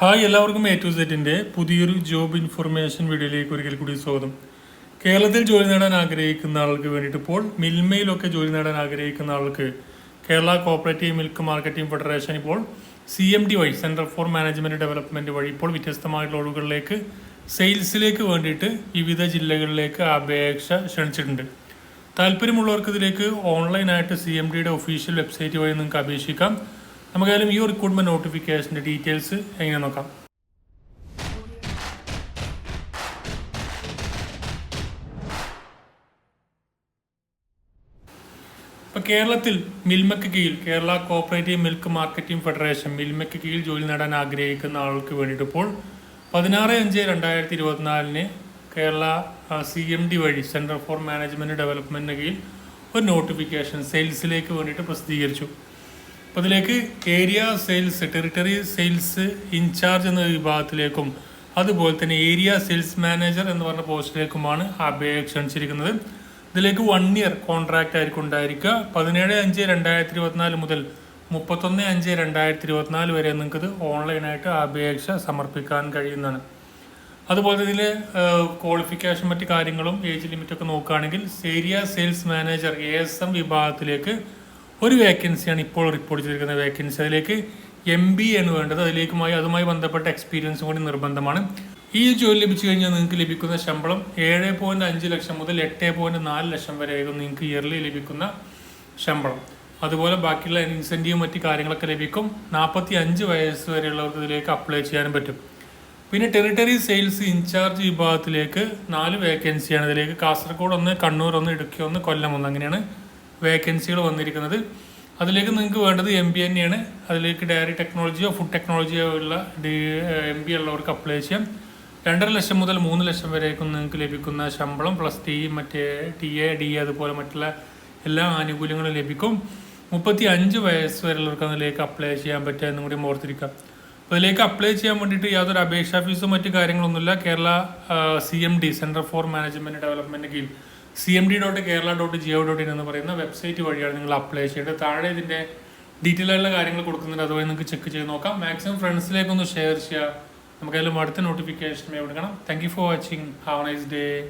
Hi എല്ലാവർക്കും A to സെറ്റിന്റെ പുതിയൊരു ജോബ് ഇൻഫർമേഷൻ വീഡിയോയിലേക്ക് ഒരിക്കൽ കൂടി സ്വാഗതം. കേരളത്തിൽ ജോലി നേടാൻ ആഗ്രഹിക്കുന്ന ആൾക്ക് വേണ്ടിയിട്ട് ഇപ്പോൾ മിൽമയിലൊക്കെ ജോലി നേടാൻ ആഗ്രഹിക്കുന്ന ആൾക്ക് Kerala cooperative milk marketing federation ഇപ്പോൾ സി എം ഡി വഴി സെന്റർ ഫോർ മാനേജ്മെന്റ് ഡെവലപ്മെന്റ് വഴി ഇപ്പോൾ വ്യത്യസ്തമായിട്ടുള്ള ഒഴുകളിലേക്ക് സെയിൽസിലേക്ക് വേണ്ടിയിട്ട് വിവിധ ജില്ലകളിലേക്ക് അപേക്ഷ ക്ഷണിച്ചിട്ടുണ്ട്. താല്പര്യമുള്ളവർക്ക് ഇതിലേക്ക് ഓൺലൈനായിട്ട് സി എം ഡിയുടെ ഒഫീഷ്യൽ വെബ്സൈറ്റ് വഴി നിങ്ങൾക്ക് അപേക്ഷിക്കാം. നമുക്കായാലും ഈ റിക്രൂട്ട്മെന്റ് നോട്ടിഫിക്കേഷന്റെ ഡീറ്റെയിൽസ് എങ്ങനെ നോക്കാം? ഇപ്പൊ കേരളത്തിൽ മിൽമയ്ക്ക് കീഴിൽ Kerala cooperative milk marketing federation മിൽമയ്ക്ക് കീഴിൽ ജോലി നേടാൻ ആഗ്രഹിക്കുന്ന ആൾക്ക് വേണ്ടിയിട്ട് ഇപ്പോൾ പതിനാറ് അഞ്ച് രണ്ടായിരത്തി ഇരുപത്തിനാലിന് കേരള സി എം ഡി വഴി സെന്റർ ഫോർ മാനേജ്മെന്റ് ഡെവലപ്മെന്റിന് കീഴിൽ ഒരു നോട്ടിഫിക്കേഷൻ സെയിൽസിലേക്ക് വേണ്ടിയിട്ട് പ്രസിദ്ധീകരിച്ചു. അപ്പോൾ ഇതിലേക്ക് area sales territory sales incharge എന്ന വിഭാഗത്തിലേക്കും അതുപോലെ തന്നെ ഏരിയ സെയിൽസ് മാനേജർ എന്ന് പറഞ്ഞ പോസ്റ്റിലേക്കുമാണ് അപേക്ഷ ക്ഷണിച്ചിരിക്കുന്നത്. ഇതിലേക്ക് വൺ ഇയർ കോൺട്രാക്റ്റ് ആയിരിക്കും ഉണ്ടായിരിക്കുക. പതിനേഴ് അഞ്ച് രണ്ടായിരത്തി ഇരുപത്തിനാല് മുതൽ മുപ്പത്തൊന്ന് അഞ്ച് രണ്ടായിരത്തി ഇരുപത്തിനാല് വരെ ഇത് ഓൺലൈനായിട്ട് അപേക്ഷ സമർപ്പിക്കാൻ കഴിയുന്നതാണ്. അതുപോലെ ഇതിൽ ക്വാളിഫിക്കേഷൻ മറ്റ് കാര്യങ്ങളും ഏജ് ലിമിറ്റൊക്കെ നോക്കുകയാണെങ്കിൽ area sales manager A S M വിഭാഗത്തിലേക്ക് ഒരു വേക്കൻസിയാണ് ഇപ്പോൾ റിപ്പോർട്ട് ചെയ്തിരിക്കുന്ന വേക്കൻസി അതിലേക്ക് എം ബി ആണ് വേണ്ടത് അതിലേക്കുമായി അതുമായി ബന്ധപ്പെട്ട എക്സ്പീരിയൻസും കൂടി നിർബന്ധമാണ്. ഈ ജോലി ലഭിച്ചു കഴിഞ്ഞാൽ നിങ്ങൾക്ക് ലഭിക്കുന്ന ശമ്പളം ഏഴ് പോയിന്റ് അഞ്ച് ലക്ഷം മുതൽ എട്ട് പോയിന്റ് നാല് ലക്ഷം വരെ ആയിരുന്നു നിങ്ങൾക്ക് ഇയർലി ലഭിക്കുന്ന ശമ്പളം. അതുപോലെ ബാക്കിയുള്ള ഇൻസെന്റീവ് മറ്റ് കാര്യങ്ങളൊക്കെ ലഭിക്കും. നാൽപ്പത്തി അഞ്ച് വയസ്സ് വരെയുള്ളവർക്ക് ഇതിലേക്ക് അപ്ലൈ ചെയ്യാനും പറ്റും. പിന്നെ ടെറിട്ടറി സെയിൽസ് ഇൻചാർജ് വിഭാഗത്തിലേക്ക് നാല് വേക്കൻസിയാണ് ഇതിലേക്ക് കാസർഗോഡ് ഒന്ന് കണ്ണൂർ ഒന്ന് ഇടുക്കി ഒന്ന് കൊല്ലം ഒന്ന്. അങ്ങനെയാണ് വേക്കൻസികൾ വന്നിരിക്കുന്നത്. അതിലേക്ക് നിങ്ങൾക്ക് വേണ്ടത് എം ബി തന്നെയാണ്. അതിലേക്ക് ഡയറി ടെക്നോളജിയോ ഫുഡ് ടെക്നോളജിയോ ഉള്ള ഡി എം ബി ഉള്ളവർക്ക് അപ്ലൈ ചെയ്യാം. രണ്ടര ലക്ഷം മുതൽ മൂന്ന് ലക്ഷം വരേക്കും നിങ്ങൾക്ക് ലഭിക്കുന്ന ശമ്പളം പ്ലസ് ടി മറ്റേ ടി എ ഡി അതുപോലെ മറ്റുള്ള എല്ലാ ആനുകൂല്യങ്ങളും ലഭിക്കും. മുപ്പത്തി അഞ്ച് വയസ്സ് വരെയുള്ളവർക്ക് അതിലേക്ക് അപ്ലൈ ചെയ്യാൻ പറ്റുക എന്നും കൂടി ഓർത്തിരിക്കാം അപ്പോൾ ഇതിലേക്ക് അപ്ലൈ ചെയ്യാൻ വേണ്ടിയിട്ട് യാതൊരു അപേക്ഷാ ഫീസും മറ്റു കാര്യങ്ങളൊന്നുമില്ല. Kerala C M D centre for management development കീഴിൽ. C M D dot Kerala dot GO dot in എന്ന് പറയുന്ന വെബ്സൈറ്റ് വഴിയാണ് നിങ്ങൾ അപ്ലൈ ചെയ്യേണ്ടത്. താഴെ ഇതിന്റെ ഡീറ്റെയിൽ ആയിട്ടുള്ള കാര്യങ്ങൾ കൊടുക്കുന്നുണ്ട്. അതുവഴി നിങ്ങൾക്ക് ചെക്ക് ചെയ്ത് നോക്കാം. മാക്സിമം ഫ്രണ്ട്സിലേക്കൊന്ന് ഷെയർ ചെയ്യുക. നമുക്കതിലും അടുത്ത നോട്ടിഫിക്കേഷൻ എടുക്കണം thank you for watching have nice day